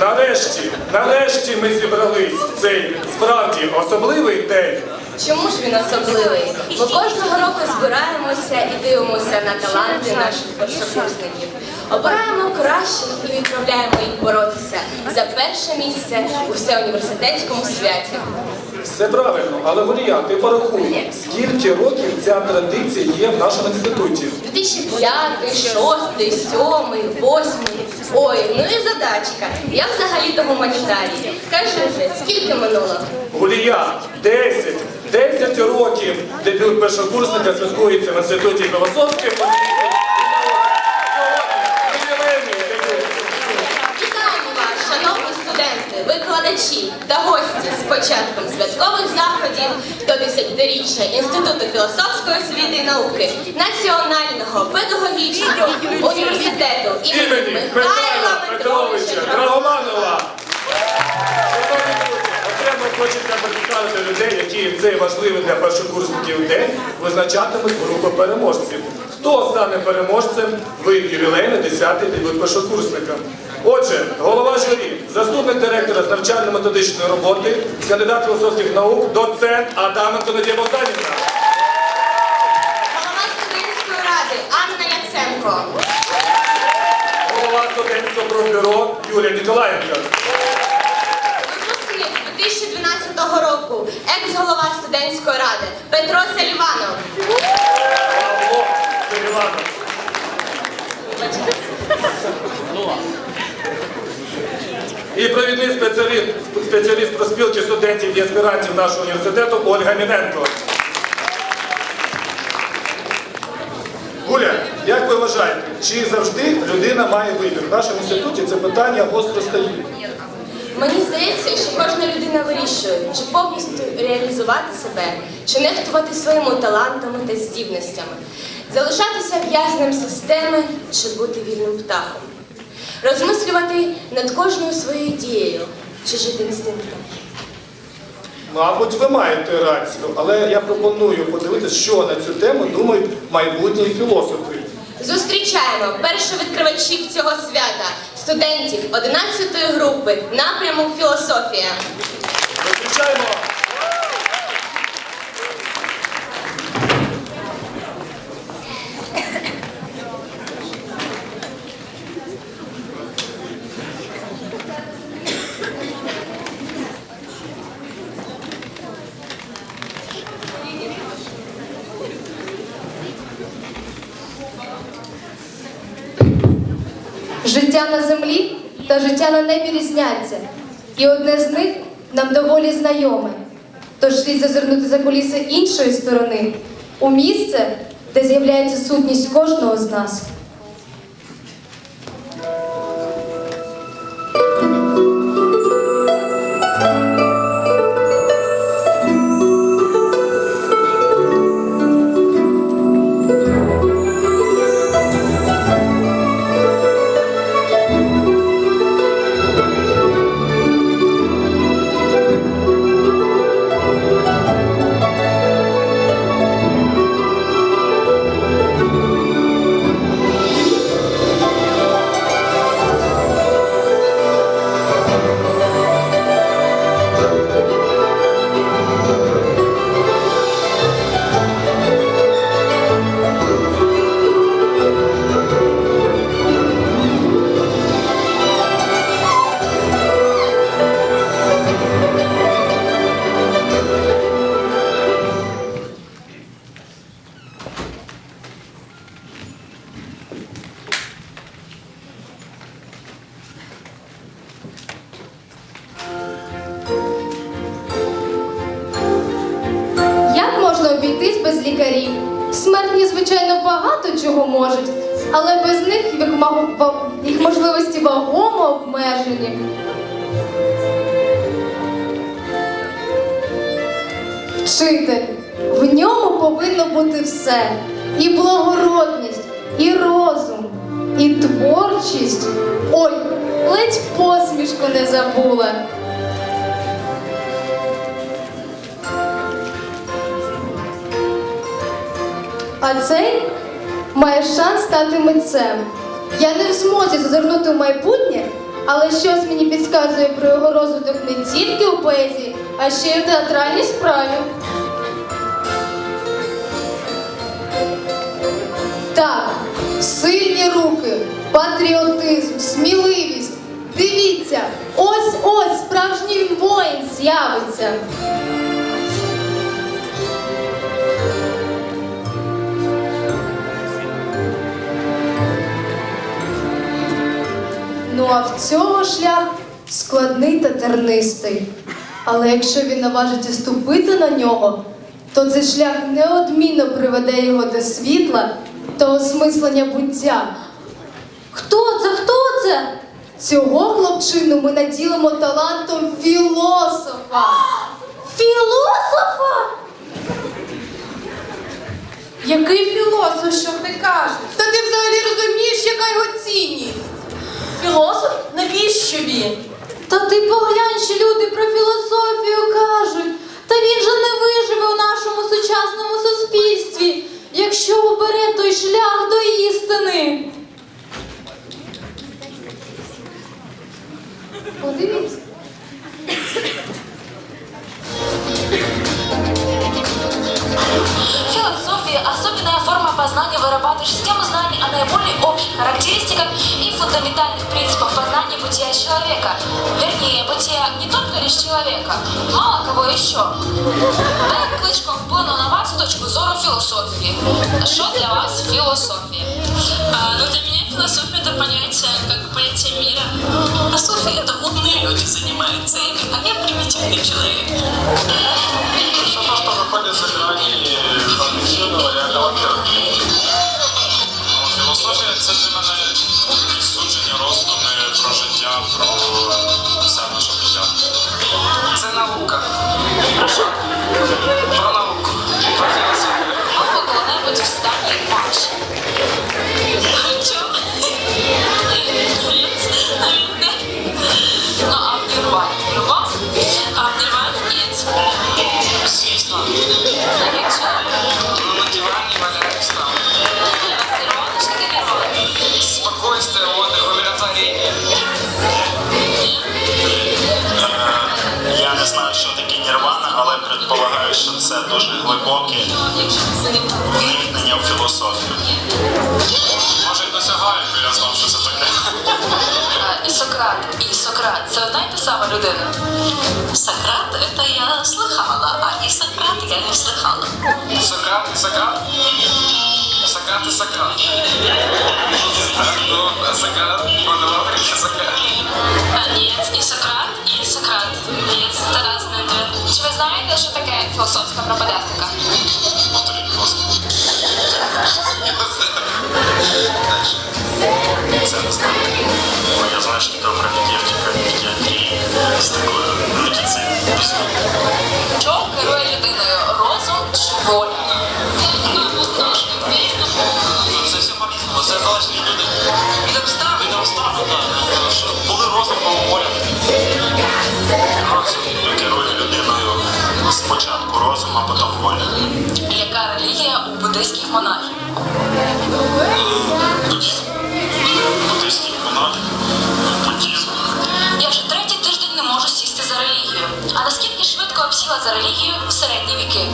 Нарешті, нарешті ми зібрались в цей справді особливий день. Чому ж він особливий? Ми кожного року збираємося і дивимося на таланти наших першокурсників. Обираємо кращих і відправляємо їх боротися за перше місце у всеуніверситетському святі. Все правильно, але Марія, ти порахуй, скільки років ця традиція є в нашому інституті? 2005, 6, 7, 8. Ой, ну і задачка. Я взагалі-то гуманітарій. Кажи вже, скільки минуло? Гулія, 10, 10 років дебют першокурсника святкується в інституті філософських студенти, викладачі та гості з початком святкових заходів до 10-річчя Інституту філософської освіти і науки Національного педагогічного університету імені Михайла Петровича Драгоманова. Хочеться представити людей, які в цей важливий для першокурсників день визначатимуть групу переможців. Хто стане переможцем в ювілейний 10-й дебют першокурсника? Отже, голова журі, заступник директора з навчально-методичної роботи, кандидат філософських наук, доцент Адаменко Надія Богданівна. Голова студентської ради Анна Яценко. Голова студентського профбюро Юлія Ніколаєнка. 2012 року, екс-голова студентської ради Петро Селіванов. І провідний спеціаліст, спеціаліст проспілки студентів і аспірантів нашого університету Ольга Міненко. Гуля, як ви вважаєте, чи завжди людина має вибір? В нашому інституті це питання гостро стоїть. Мені здається, що кожна людина вирішує, чи повністю реалізувати себе, чи нехтувати своїми талантами та здібностями, залишатися в'язнем системи, чи бути вільним птахом, розмислювати над кожною своєю дією, чи жити інстинктом. Мабуть, ви маєте рацію, але я пропоную подивитися, що на цю тему думають майбутні філософи. Зустрічаємо перших відкривачів цього свята, студентів 11-ї групи напряму філософія. Зустрічаємо Життя на та життя на небі різняться, і одне з них нам доволі знайоме. Тож слід зазирнути за куліси іншої сторони, у місце, де з'являється сутність кожного з нас. Лікарів? Смертні, звичайно, багато чого можуть, але без них їх, можливості вагомо обмежені. Вчитель. В ньому повинно бути все. І благородність, і розум, і творчість. Ой, ледь посмішку не забула. А цей має шанс стати митцем. Я не в змозі зазирнути в майбутнє, Але щось мені підказує про його розвиток не тільки у поезії, а ще й у театральній справі. Так, сильні руки, патріотизм, сміливість. Дивіться, ось ось справжній воїн з'явиться. Ну а в цього шлях складний та тернистий. Але якщо він наважиться ступити на нього, то цей шлях неодмінно приведе його до світла та осмислення буття. Хто це? Хто це? Цього хлопчину ми наділимо талантом філософа. Філософа? Який філософ, що ти кажеш? Та ти взагалі розумієш, яка його цінність? Філософ? Навіщо він? Та ти поглянь, що люди про філософію кажуть. Та він же не виживе у нашому сучасному суспільстві, якщо обере той шлях до істини. Подивіться. Философия – особенная форма познания, вырабатываешь систему знаний о наиболее общих характеристиках и фундаментальных принципах познания бытия человека. Вернее, бытия не только лишь человека, мало кого еще. Як кличко вплинув на вас точку зору философии? Что для вас философия? А, ну, для меня философия это понятие, как бы понятие мира. Философия это умные люди занимаются ими, а я примитивный человек. Все то, что выходит за грани объективного реального Про науку. Про філософію. Ви коли-небудь в стані марш. глибоке вникнення в філософію. Може, й досягаю, бо я знав, що це таке. А, І Сократ, і Сократ це одна й та сама людина. Сократ это я слыхала, а и Сократ я не слыхала. Сократ і Сократ. Сократ і Сократ. Так, ну, а Сократ, продавав таке Сократ. А, Нет, і Сократ, і Сократ. Нет, це разные. Чи ви знаєте, що таке філософська пропагандика? Повторіть, будь ласка. Це не знаю. Ну, Я знаю, що таке пропедевтика, педіатрія, з такою медициною. Що буддийських монахів? Монахів. Буддізм. Я вже третій тиждень не можу сісти за релігію. А наскільки швидко обсіла за релігію в середні віки?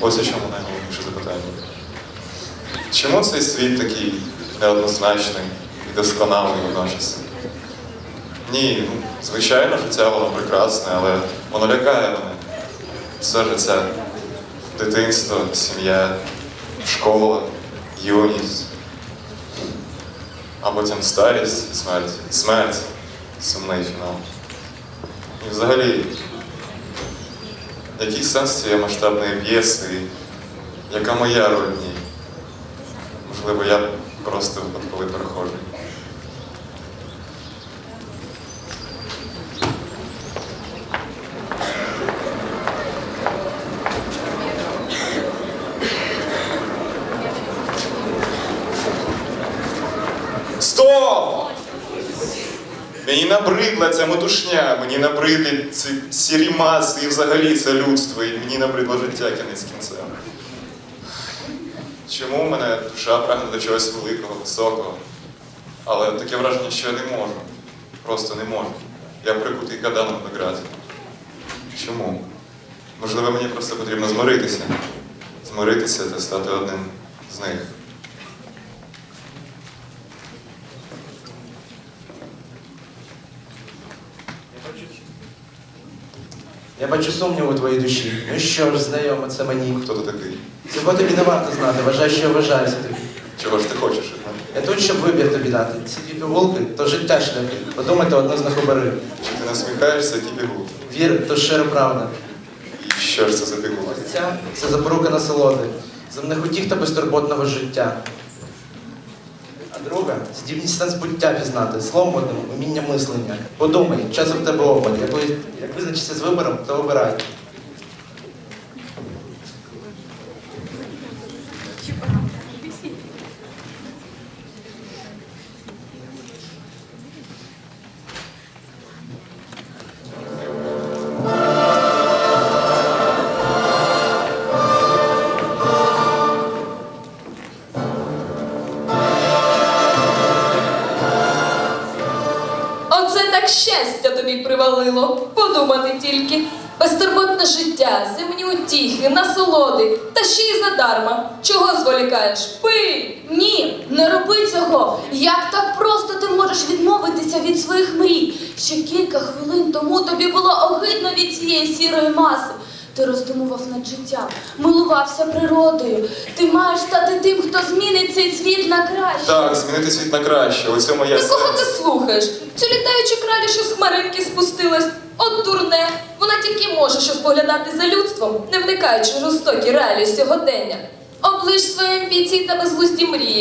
Ось у чому найголовніше запитання. Чому цей світ такий неоднозначний і досконалий водночас? Ні, ну, звичайно, життя воно прекрасне, але воно лякає мене. Все життя. Дитинство, сім'я, школа, юність. А потім старість, смерть, смерть, сумний фінал. І взагалі, який сенс масштабної п'єси, яка моя роль в ній? Можливо, я просто коли перехожий. Мені набридла ця метушня, мені набридлі ці сірі маси і взагалі це людство, і мені набридло життя кінець кінцем. Чому в мене душа прагне до чогось великого, високого? Але таке враження, що я не можу. Просто не можу. Я прикутий каданом до граті. Чому? Можливо, мені просто потрібно змиритися. Змиритися та стати одним з них. Я бачу сумнів у твоїй душі. Ну що ж, знайомо, це мені. Хто ти такий? Цього тобі не варто знати, вважай, що я вважаюся тобі. Чого ж ти хочеш? Я тут, щоб вибір тобі дати. Ці дві пігулки то життя шляхи. Подумайте одну з них обери. Чи ти насміхаєшся, які бігуть? Вір, то щира правда. І що ж це за бігуть? Ця це запорука насолоди, земних утіх та безтурботного життя. А друга здібність збуття пізнати, словом одним, уміння мислення. Подумай, часом тебе обмаль. Як визначишся з вибором, то обирай. Щастя тобі привалило. Подумати тільки. Безтурботне життя, земні утіхи, насолоди, та ще й задарма. Чого зволікаєш? Пий! Ні, не роби цього. Як так просто ти можеш відмовитися від своїх мрій? Ще кілька хвилин тому тобі було огидно від цієї сірої маси. Ти роздумував над життям, милувався природою. Ти маєш стати тим, хто змінить цей світ на краще. Так, змінити світ на краще. У цьому є Та кого ти слухаєш? Цю літаючу кралю, що з хмаринки спустилась. От дурне. Вона тільки може що споглядати за людством, не вникаючи в жорстокі реалії сьогодення. Оближ свої амбіції та безглузді мрії.